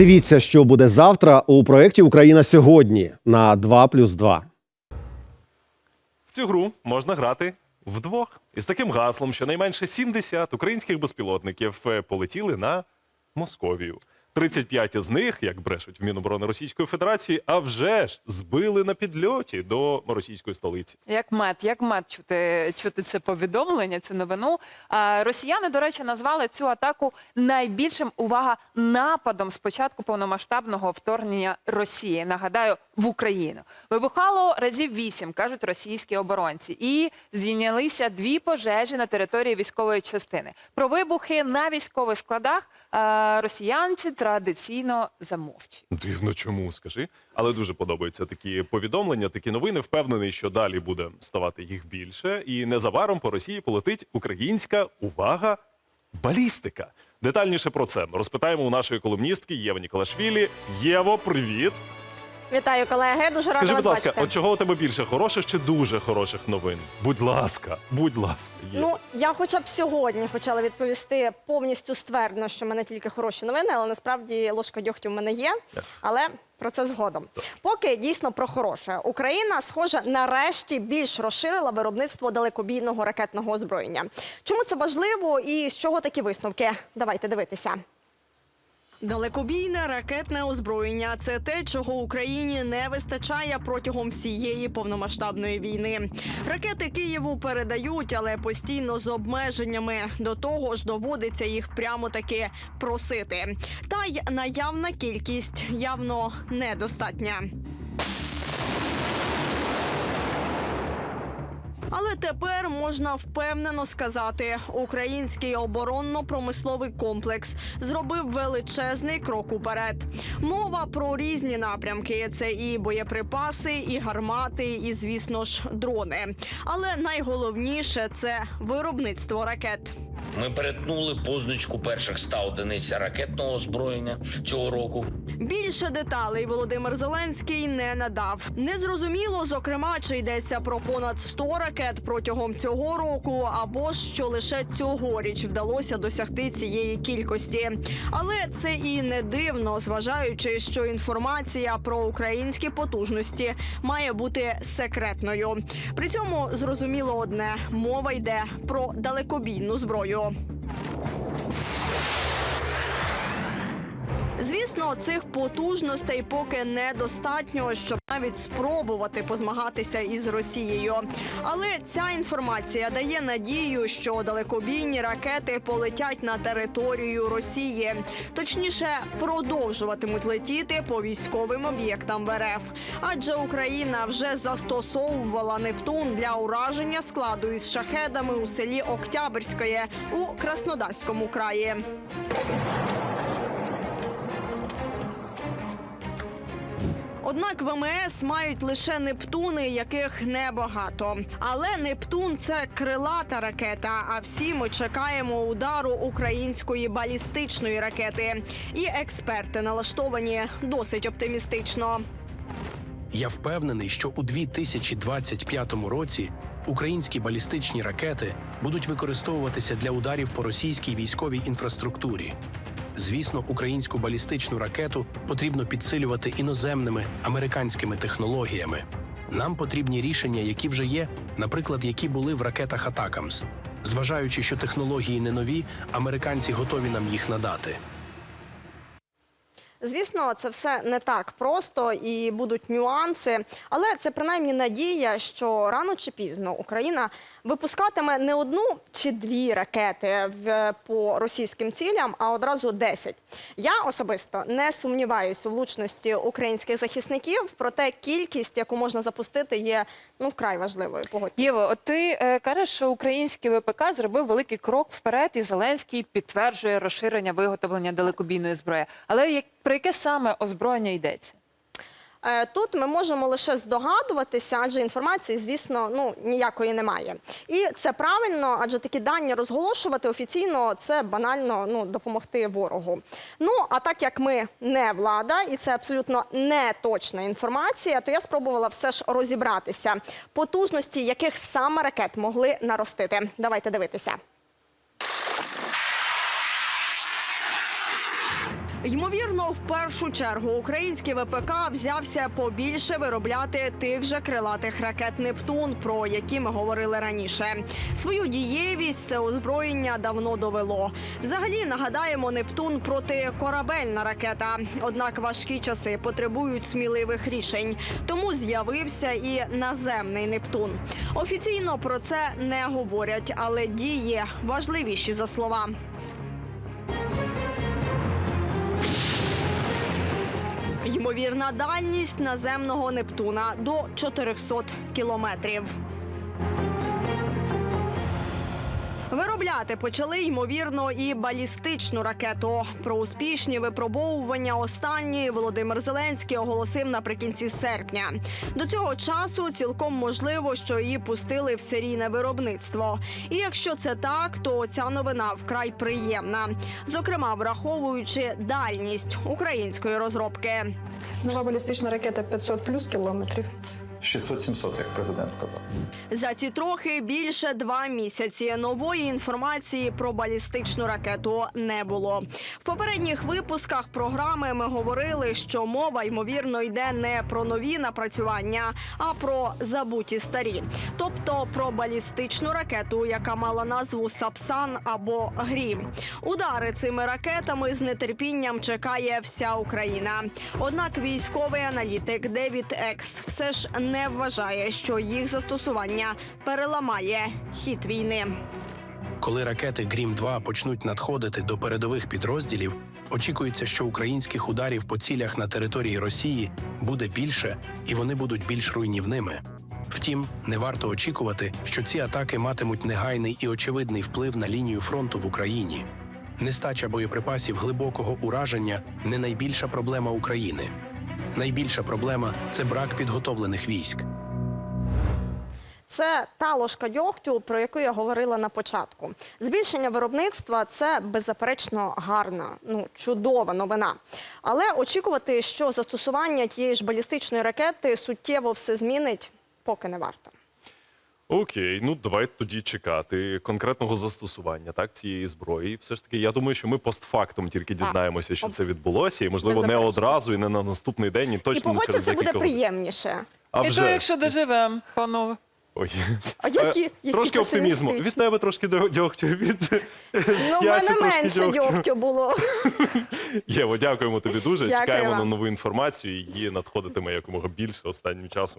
Дивіться, що буде завтра у проєкті Україна сьогодні на 2 плюс 2. В цю гру можна грати вдвох. Із таким гаслом, що найменше 70 українських безпілотників е, полетіли на Московію. 35 із них, як брешуть в Міноборони Російської Федерації, а вже ж збили на підльоті до російської столиці. Як мед, як мед чути, чути це повідомлення, цю новину. А, росіяни, до речі, назвали цю атаку найбільшим увага нападом з початку повномасштабного вторгнення Росії. Нагадаю, в Україну вибухало разів вісім, кажуть російські оборонці, і зійнялися дві пожежі на території військової частини. Про вибухи на військових складах росіянці традиційно замовчі. Дивно, чому скажи, але дуже подобаються такі повідомлення, такі новини. Впевнений, що далі буде ставати їх більше, і незабаром по Росії полетить українська увага. Балістика. Детальніше про це розпитаємо у нашої колумністки Єви Ніколашвілі. Єво, привіт! Вітаю, колеги. Дуже рада Скажи, вас будь ласка, бачити. от чого у тебе більше хороших чи дуже хороших новин? Будь ласка, будь ласка, Єва. Ну я хоча б сьогодні почала відповісти повністю ствердно, що в мене тільки хороші новини, але насправді ложка дьогтю в мене є. Але про це згодом. Поки дійсно про хороше. Україна, схоже, нарешті більш розширила виробництво далекобійного ракетного озброєння. Чому це важливо і з чого такі висновки? Давайте дивитися. Далекобійне ракетне озброєння це те, чого Україні не вистачає протягом всієї повномасштабної війни. Ракети Києву передають, але постійно з обмеженнями. До того ж, доводиться їх прямо таки просити. Та й наявна кількість явно недостатня. Але тепер можна впевнено сказати, український оборонно-промисловий комплекс зробив величезний крок уперед. Мова про різні напрямки: це і боєприпаси, і гармати, і звісно ж дрони. Але найголовніше це виробництво ракет. Ми перетнули позначку перших 100 одиниць ракетного озброєння цього року. Більше деталей Володимир Зеленський не надав. Незрозуміло, зокрема, чи йдеться про понад 100 ракет протягом цього року, або що лише цьогоріч вдалося досягти цієї кількості. Але це і не дивно, зважаючи, що інформація про українські потужності має бути секретною. При цьому зрозуміло одне: мова йде про далекобійну зброю. Звісно, цих потужностей поки недостатньо, щоб навіть спробувати позмагатися із Росією. Але ця інформація дає надію, що далекобійні ракети полетять на територію Росії, точніше, продовжуватимуть летіти по військовим об'єктам в РФ. Адже Україна вже застосовувала Нептун для ураження складу із шахедами у селі Октябрьське у Краснодарському краї. Однак ВМС мають лише Нептуни, яких небагато. Але Нептун це крилата ракета. А всі ми чекаємо удару української балістичної ракети. І експерти налаштовані досить оптимістично. Я впевнений, що у 2025 році українські балістичні ракети будуть використовуватися для ударів по російській військовій інфраструктурі. Звісно, українську балістичну ракету потрібно підсилювати іноземними американськими технологіями. Нам потрібні рішення, які вже є, наприклад, які були в ракетах Атакамс. Зважаючи, що технології не нові, американці готові нам їх надати. Звісно, це все не так просто і будуть нюанси, але це принаймні надія, що рано чи пізно Україна випускатиме не одну чи дві ракети в, по російським цілям, а одразу 10. Я особисто не сумніваюся у влучності українських захисників, проте кількість, яку можна запустити, є ну вкрай важливою. Погодьтесь. Єво, от ти е, кажеш, що український ВПК зробив великий крок вперед, і Зеленський підтверджує розширення виготовлення далекобійної зброї. Але як про яке саме озброєння йдеться? Е, Тут ми можемо лише здогадуватися, адже інформації, звісно, ну ніякої немає. І це правильно, адже такі дані розголошувати офіційно це банально ну допомогти ворогу. Ну а так як ми не влада, і це абсолютно не точна інформація, то я спробувала все ж розібратися потужності, яких саме ракет могли наростити. Давайте дивитися. Ймовірно, в першу чергу український ВПК взявся побільше виробляти тих же крилатих ракет Нептун, про які ми говорили раніше. Свою дієвість це озброєння давно довело. Взагалі нагадаємо, Нептун протикорабельна ракета. Однак важкі часи потребують сміливих рішень. Тому з'явився і наземний Нептун. Офіційно про це не говорять, але дії важливіші за слова. Ймовірна дальність наземного Нептуна до 400 кілометрів. Виробляти почали ймовірно і балістичну ракету. Про успішні випробовування останньої Володимир Зеленський оголосив наприкінці серпня. До цього часу цілком можливо, що її пустили в серійне виробництво. І якщо це так, то ця новина вкрай приємна, зокрема враховуючи дальність української розробки. Нова балістична ракета 500 плюс кілометрів. 600-700, як президент сказав. За ці трохи більше два місяці нової інформації про балістичну ракету не було. В попередніх випусках програми ми говорили, що мова ймовірно йде не про нові напрацювання, а про забуті старі, тобто про балістичну ракету, яка мала назву Сапсан або Грім. Удари цими ракетами з нетерпінням чекає вся Україна. Однак військовий аналітик Девід Екс все ж не вважає, що їх застосування переламає хід війни. Коли ракети Грім 2 почнуть надходити до передових підрозділів, очікується, що українських ударів по цілях на території Росії буде більше і вони будуть більш руйнівними. Втім, не варто очікувати, що ці атаки матимуть негайний і очевидний вплив на лінію фронту в Україні. Нестача боєприпасів глибокого ураження не найбільша проблема України. Найбільша проблема це брак підготовлених військ. Це та ложка дьогтю, про яку я говорила на початку. Збільшення виробництва це беззаперечно гарна, ну чудова новина. Але очікувати, що застосування тієї ж балістичної ракети суттєво все змінить, поки не варто. Окей, ну давайте тоді чекати конкретного застосування так цієї зброї. Все ж таки, я думаю, що ми постфактум тільки дізнаємося, що це відбулося, і можливо не одразу, і не на наступний день, і І точно не погодься, через це буде декілька годин. приємніше. А І вже то, якщо доживемо, панове. Ой. А які, Е, які трошки оптимізму. песимістичні? Від тебе трошки дьо- дьогтю від Ну, в Ясі мене трошки менше дьогтю. було. Єво. Дякуємо тобі дуже. Дякую Чекаємо на нову інформацію. Її надходитиме якомога більше останнім часом.